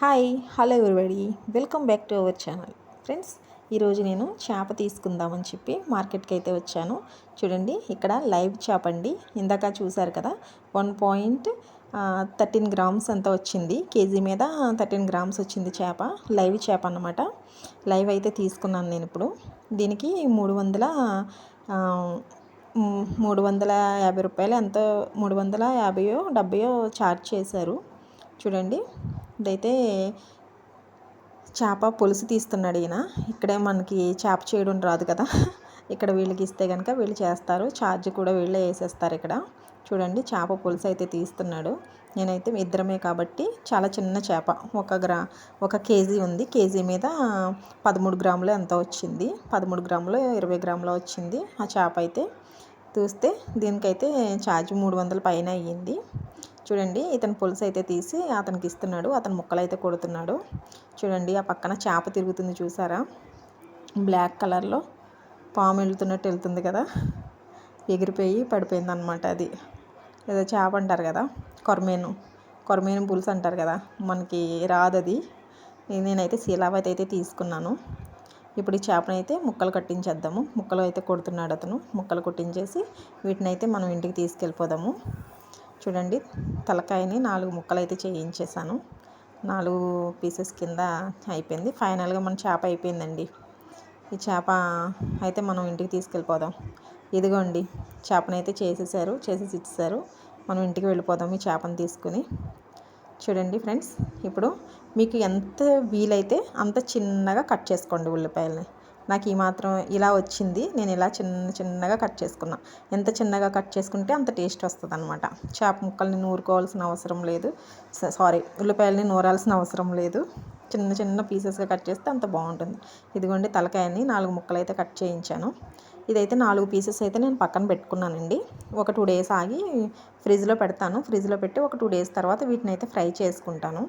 Hi hello everybody welcome back to our channel friends ఈరోజు నేను చేప తీసుకుందామని చెప్పి మార్కెట్కి అయితే వచ్చాను. చూడండి ఇక్కడ లైవ్ చేప అండి. ఇందాక చూసారు కదా వన్ పాయింట్ థర్టీన్ గ్రామ్స్ అంతా వచ్చింది. కేజీ మీద థర్టీన్ గ్రామ్స్ వచ్చింది చేప లైవ్ చేప అన్నమాట. లైవ్ అయితే తీసుకున్నాను నేను ఇప్పుడు. దీనికి మూడు వందల మూడు వందల యాభై రూపాయలు ఎంతో మూడు వందల యాభైయో డెబ్బయో ఛార్జ్ చేశారు. చూడండి. ఇదైతే చేప పులుసు తీస్తున్నాడు ఈయన. ఇక్కడే మనకి చేప చేయడం రాదు కదా. ఇక్కడ వీళ్ళకి ఇస్తే కనుక వీళ్ళు చేస్తారు. ఛార్జ్ కూడా వీళ్ళే వేసేస్తారు ఇక్కడ. చూడండి చేప పులుసు అయితే తీస్తున్నాడు. నేనైతే ఇద్దరమే కాబట్టి చాలా చిన్న చేప. ఒక గ్రా ఒక కేజీ ఉంది. కేజీ మీద పదమూడు గ్రాములు ఎంత వచ్చింది. పదమూడు గ్రాములు ఇరవై గ్రాములు వచ్చింది ఆ చేప అయితే. చూస్తే దీనికైతే ఛార్జ్ మూడు వందల పైన అయ్యింది. చూడండి ఇతను పులుసు అయితే తీసి అతనికి ఇస్తున్నాడు అతను ముక్కలు అయితే కొడుతున్నాడు. చూడండి ఆ పక్కన చేప తిరుగుతుంది చూసారా? బ్లాక్ కలర్లో పాము వెళ్తున్నట్టు వెళ్తుంది కదా? ఎగిరిపోయి పడిపోయింది అనమాట అది. ఏదో చేప అంటారు కదా కొరమేను. కొరమేను పులుసు అంటారు కదా మనకి రాదు అది. నేనైతే శీలావతి అయితే తీసుకున్నాను. ఇప్పుడు ఈ చేపనైతే ముక్కలు కట్టించేద్దాము. ముక్కలు అయితే కొడుతున్నాడు అతను. ముక్కలు కొట్టించేసి వీటిని అయితే మనం ఇంటికి తీసుకెళ్ళిపోదాము. చూడండి తలకాయని నాలుగు ముక్కలు అయితే చేయించేసాను నాలుగు పీసెస్ కింద అయిపోయింది. ఫైనల్గా మన చేప అయిపోయిందండి. ఈ చేప అయితే మనం ఇంటికి తీసుకెళ్ళిపోదాం. ఇదిగోండి చేపనైతే చేసేసారు చేసేసి ఇచ్చేసారు. మనం ఇంటికి వెళ్ళిపోదాం ఈ చేపను తీసుకుని. చూడండి ఫ్రెండ్స్ ఇప్పుడు మీకు ఎంత వీలైతే అంత చిన్నగా కట్ చేసుకోండి ఉల్లిపాయలని. నాకు ఈ మాత్రం ఇలా వచ్చింది. నేను ఇలా చిన్న చిన్నగా కట్ చేసుకున్నా. ఎంత చిన్నగా కట్ చేసుకుంటే అంత టేస్ట్ వస్తుంది అనమాట చేప ముక్కల్ని నూరుకోవాల్సిన అవసరం లేదు. సారీ ఉల్లిపాయలని నూరాల్సిన అవసరం లేదు. చిన్న చిన్న పీసెస్గా కట్ చేస్తే అంత బాగుంటుంది. ఇదిగోండి తలకాయని నాలుగు ముక్కలు అయితే కట్ చేయించాను. ఇదైతే నాలుగు పీసెస్ అయితే నేను పక్కన పెట్టుకున్నానండి. ఒక టూ డేస్ ఆగి ఫ్రిడ్జ్లో పెడతాను. ఫ్రిడ్జ్లో పెట్టి ఒక టూ డేస్ తర్వాత వీటిని అయితే ఫ్రై చేసుకుంటాను.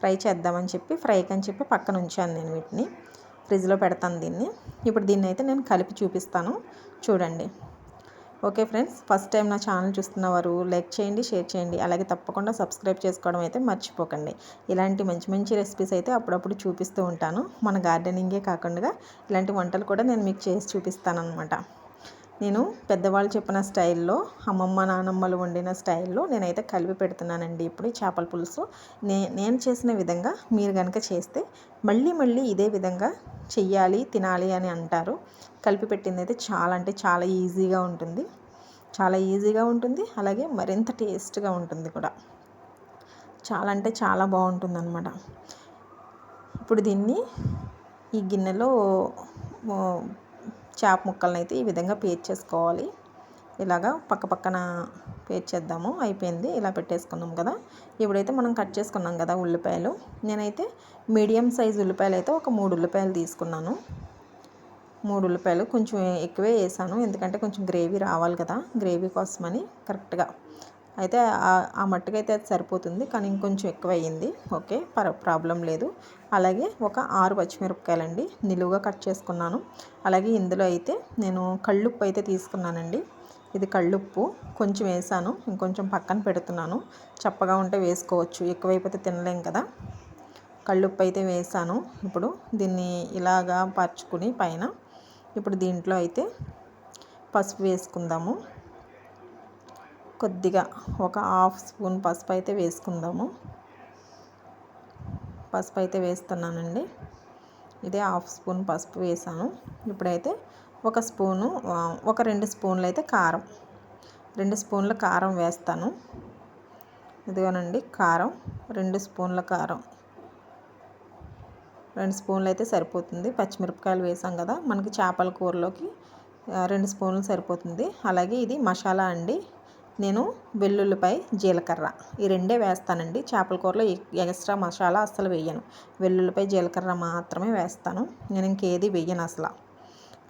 ఫ్రై చేద్దామని చెప్పి ఫ్రైకి అని చెప్పి పక్కన ఉంచాను నేను వీటిని. ఫ్రిడ్జ్లో పెడతాను దీన్ని. ఇప్పుడు దీన్ని అయితే నేను కలిపి చూపిస్తాను. చూడండి. ఓకే ఫ్రెండ్స్ ఫస్ట్ టైం నా ఛానల్ చూస్తున్నవారు లైక్ చేయండి షేర్ చేయండి. అలాగే తప్పకుండా సబ్స్క్రైబ్ చేసుకోవడం అయితే మర్చిపోకండి. ఇలాంటి మంచి మంచి రెసిపీస్ అయితే అప్పుడప్పుడు చూపిస్తూ ఉంటాను. మన గార్డెనింగే కాకుండా ఇలాంటి వంటలు కూడా నేను మీకు చేసి చూపిస్తాను అనమాట నేను పెద్దవాళ్ళు చెప్పిన స్టైల్లో అమ్మమ్మ నానమ్మలు వండిన స్టైల్లో నేనైతే కలిపి పెడుతున్నానండి ఇప్పుడు చేపల పులుసు. నే నేను చేసిన విధంగా మీరు కనుక చేస్తే మళ్ళీ మళ్ళీ ఇదే విధంగా చెయ్యాలి తినాలి అని అంటారు. కలిపి పెట్టింది అయితే చాలా అంటే చాలా ఈజీగా ఉంటుంది. చాలా ఈజీగా ఉంటుంది. అలాగే మరింత టేస్ట్గా ఉంటుంది కూడా. చాలా అంటే చాలా బాగుంటుంది అనమాట ఇప్పుడు దీన్ని ఈ గిన్నెలో చేప ముక్కలను అయితే ఈ విధంగా పేర్ చేసుకోవాలి. ఇలాగా పక్క పక్కన చేద్దాము. అయిపోయింది. ఇలా పెట్టేసుకున్నాం కదా. ఇప్పుడైతే మనం కట్ చేసుకున్నాం కదా ఉల్లిపాయలు. నేనైతే మీడియం సైజ్ ఉల్లిపాయలు అయితే ఒక మూడు ఉల్లిపాయలు తీసుకున్నాను. మూడు ఉల్లిపాయలు కొంచెం ఎక్కువే వేసాను. ఎందుకంటే కొంచెం గ్రేవీ రావాలి కదా. గ్రేవీ కోసమని కరెక్ట్గా అయితే ఆ మట్టుకైతే అది సరిపోతుంది కానీ ఇంకొంచెం ఎక్కువ అయ్యింది ఓకే పర ప్రాబ్లం లేదు. అలాగే ఒక ఆరు పచ్చిమిరపకాయలండి నిలువుగా కట్ చేసుకున్నాను. అలాగే ఇందులో అయితే నేను కళ్ళుప్పు అయితే తీసుకున్నానండి. ఇది కళ్ళుప్పు కొంచెం వేసాను ఇంకొంచెం పక్కన పెడుతున్నాను. చప్పగా ఉంటే వేసుకోవచ్చు ఎక్కువైపోతే తినలేం కదా. కళ్ళుప్పు అయితే వేసాను. ఇప్పుడు దీన్ని ఇలాగా పరుచుకుని పైన ఇప్పుడు దీంట్లో అయితే పసుపు వేసుకుందాము. కొద్దిగా ఒక హాఫ్ స్పూన్ పసుపు అయితే వేసుకుందాము. పసుపు అయితే వేస్తున్నానండి. ఇదే హాఫ్ స్పూన్ పసుపు వేసాను. ఇప్పుడైతే ఒక స్పూను ఒక రెండు స్పూన్లు అయితే కారం. రెండు స్పూన్ల కారం వేస్తాను. ఇదిగోనండి కారం. రెండు స్పూన్ల కారం. రెండు స్పూన్లు అయితే సరిపోతుంది. పచ్చిమిరపకాయలు వేసాం కదా మనకి చేపల కూరలోకి రెండు స్పూన్లు సరిపోతుంది. అలాగే ఇది మసాలా అండి. నేను వెల్లుల్లిపై జీలకర్ర. ఈ రెండే వేస్తానండి. చేపల కూరలో ఎక్స్ట్రా మసాలా అస్సలు వేయను. వెల్లుల్లిపై జీలకర్ర మాత్రమే వేస్తాను. నేను ఇంకేది వేయను అసలు.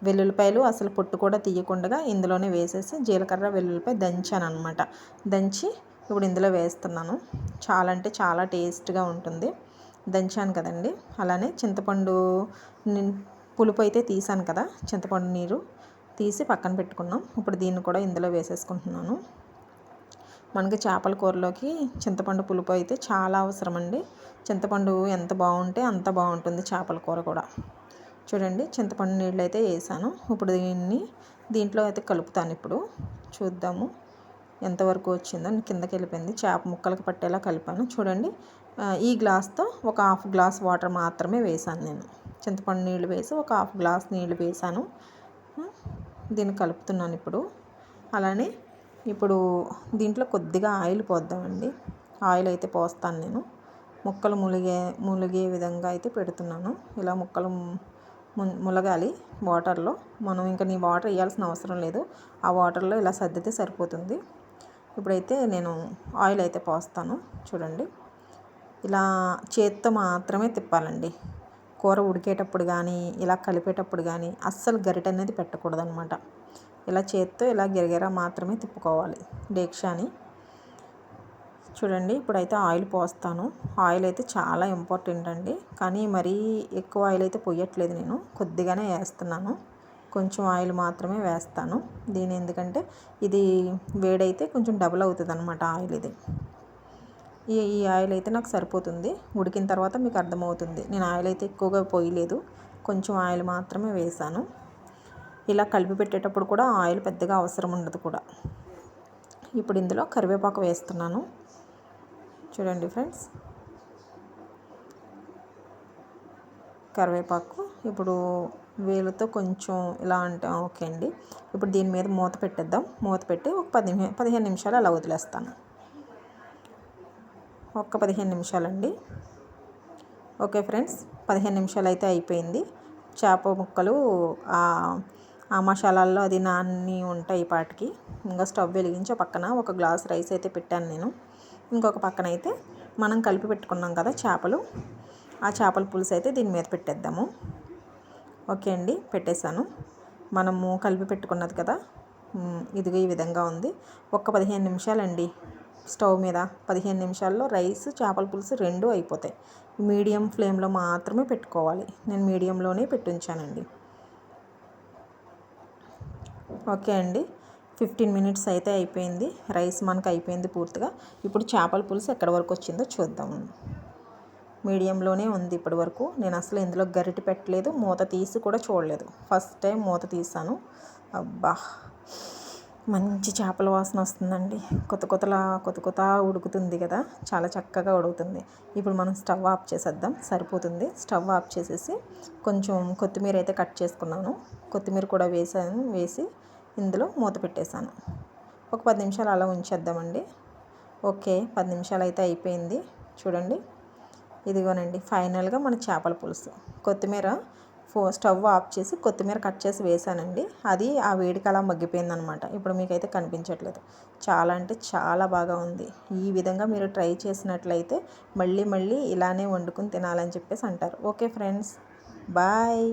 వెల్లుల్లిపాయలు అసలు పొట్టు కూడా తీయకుండా ఇందులోనే వేసేసి జీలకర్ర వెల్లుల్లిపాయ దంచాను అనమాట దంచి ఇప్పుడు ఇందులో వేస్తున్నాను. చాలా అంటే చాలా టేస్ట్గా ఉంటుంది. దంచాను కదండి. అలానే చింతపండు పులుపు అయితే తీసాను కదా చింతపండు నీరు తీసి పక్కన పెట్టుకున్నాం. ఇప్పుడు దీన్ని కూడా ఇందులో వేసేసుకుంటున్నాను. మనకి చేపల కూరలోకి చింతపండు పులుపు అయితే చాలా అవసరం అండి చింతపండు ఎంత బాగుంటే అంత బాగుంటుంది చేపల కూర కూడా. చూడండి చింతపండు నీళ్ళు అయితే వేసాను. ఇప్పుడు దీన్ని దీంట్లో అయితే కలుపుతాను ఇప్పుడు. చూద్దాము ఎంతవరకు వచ్చిందో. కిందకి వెళ్ళిపోయింది. చేప ముక్కలకు పట్టేలా కలిపాను. చూడండి ఈ గ్లాస్తో ఒక హాఫ్ గ్లాస్ వాటర్ మాత్రమే వేసాను నేను. చింతపండు నీళ్ళు వేసి ఒక హాఫ్ గ్లాస్ నీళ్ళు వేసాను. దీన్ని కలుపుతున్నాను ఇప్పుడు. అలానే ఇప్పుడు దీంట్లో కొద్దిగా ఆయిల్ పోద్దామండి. ఆయిల్ అయితే పోస్తాను నేను. ముక్కలు ములిగే ములిగే విధంగా అయితే పెడుతున్నాను. ఇలా ముక్కలు ములగాలి వాటర్లో. మనం ఇంకా నీ వాటర్ వేయాల్సిన అవసరం లేదు. ఆ వాటర్లో ఇలా సర్దితే సరిపోతుంది. ఇప్పుడైతే నేను ఆయిల్ అయితే పోస్తాను. చూడండి. ఇలా చేత్తో మాత్రమే తిప్పాలండి. కూర ఉడికేటప్పుడు కానీ ఇలా కలిపేటప్పుడు కానీ అస్సలు గరిట అనేది పెట్టకూడదు అనమాట ఇలా చేత్తో ఇలా గిరగిరా మాత్రమే తిప్పుకోవాలి. డేక్షాని. చూడండి ఇప్పుడైతే ఆయిల్ పోస్తాను. ఆయిల్ అయితే చాలా ఇంపార్టెంట్ అండి. కానీ మరీ ఎక్కువ ఆయిల్ అయితే పోయట్లేదు నేను. కొద్దిగానే వేస్తున్నాను. కొంచెం ఆయిల్ మాత్రమే వేస్తాను. దీని ఎందుకంటే ఇది వేడైతే కొంచెం డబుల్ అవుతుంది అనమాట ఆయిల్ ఇది. ఈ ఈ ఆయిల్ అయితే నాకు సరిపోతుంది. ఉడికిన తర్వాత మీకు అర్థమవుతుంది. నేను ఆయిల్ అయితే ఎక్కువగా పోయలేదు. కొంచెం ఆయిల్ మాత్రమే వేసాను. ఇలా కలిపి పెట్టేటప్పుడు కూడా ఆయిల్ పెద్దగా అవసరం ఉండదు కూడా. ఇప్పుడు ఇందులో కరివేపాకు వేస్తున్నాను. చూడండి ఫ్రెండ్స్. కరివేపాకు ఇప్పుడు వేలుతో కొంచెం ఇలా అంటే ఓకే అండి. ఇప్పుడు దీని మీద మూత పెట్టేద్దాం. మూత పెట్టి ఒక పది పదిహేను నిమిషాలు అలా వదిలేస్తాను. ఒక్క పదిహేను నిమిషాలండి. Okay friends. పదిహేను నిమిషాలు అయితే అయిపోయింది. చేప ముక్కలు ఆ మసాలాల్లో అది నాన్ని ఉంటాయి పాటికి. ఇంకా స్టవ్ వెలిగించి పక్కన ఒక గ్లాస్ రైస్ అయితే పెట్టాను నేను. ఇంకొక పక్కన అయితే మనం కలిపి పెట్టుకున్నాం కదా చేపలు. ఆ చేపల పులుసు అయితే దీని మీద పెట్టేద్దాము. ఓకే అండి పెట్టేశాను. మనము కలిపి పెట్టుకున్నది కదా. ఇదిగో ఈ విధంగా ఉంది. ఒక్క పదిహేను నిమిషాలండి. స్టవ్ మీద పదిహేను నిమిషాల్లో రైస్ చేపల పులుసు రెండు అయిపోతాయి. మీడియం ఫ్లేమ్లో మాత్రమే పెట్టుకోవాలి. నేను మీడియంలోనే పెట్టుంచానండి. ఓకే అండి. ఫిఫ్టీన్ మినిట్స్ అయితే అయిపోయింది. రైస్ మనకు అయిపోయింది పూర్తిగా. ఇప్పుడు చేపల పులుసు ఎక్కడి వరకు వచ్చిందో చూద్దాం. మీడియంలోనే ఉంది ఇప్పటి వరకు. నేను అసలు ఇందులో గరిటె పెట్టలేదు. మూత తీసి కూడా చూడలేదు. ఫస్ట్ టైం మూత తీసాను. అబ్బా! మంచి చేపల వాసన వస్తుందండి. కొత్త కొత్తలా కొత్త కొత్త ఉడుకుతుంది కదా. చాలా చక్కగా ఉడుకుతుంది. ఇప్పుడు మనం స్టవ్ ఆఫ్ చేసేద్దాం. సరిపోతుంది. స్టవ్ ఆఫ్ చేసేసి కొంచెం కొత్తిమీర అయితే కట్ చేసుకున్నాను. కొత్తిమీర కూడా వేసాను వేసి ఇందులో మూత పెట్టేశాను. ఒక పది నిమిషాలు అలా ఉంచేద్దామండి. ఓకే పది నిమిషాలు అయితే అయిపోయింది. చూడండి. ఇదిగోనండి ఫైనల్గా మన చేపల పులుసు. కొత్తిమీర ఫో స్టవ్ ఆఫ్ చేసి కొత్తిమీర కట్ చేసి వేసానండి అది ఆ వేడికి అలా మగ్గిపోయింది అనమాట ఇప్పుడు మీకైతే కనిపించట్లేదు. చాలా అంటే చాలా బాగా ఉంది. ఈ విధంగా మీరు ట్రై చేసినట్లయితే మళ్ళీ మళ్ళీ ఇలానే వండుకుని తినాలని చెప్పేసి అంటారు. Okay friends. బాయ్.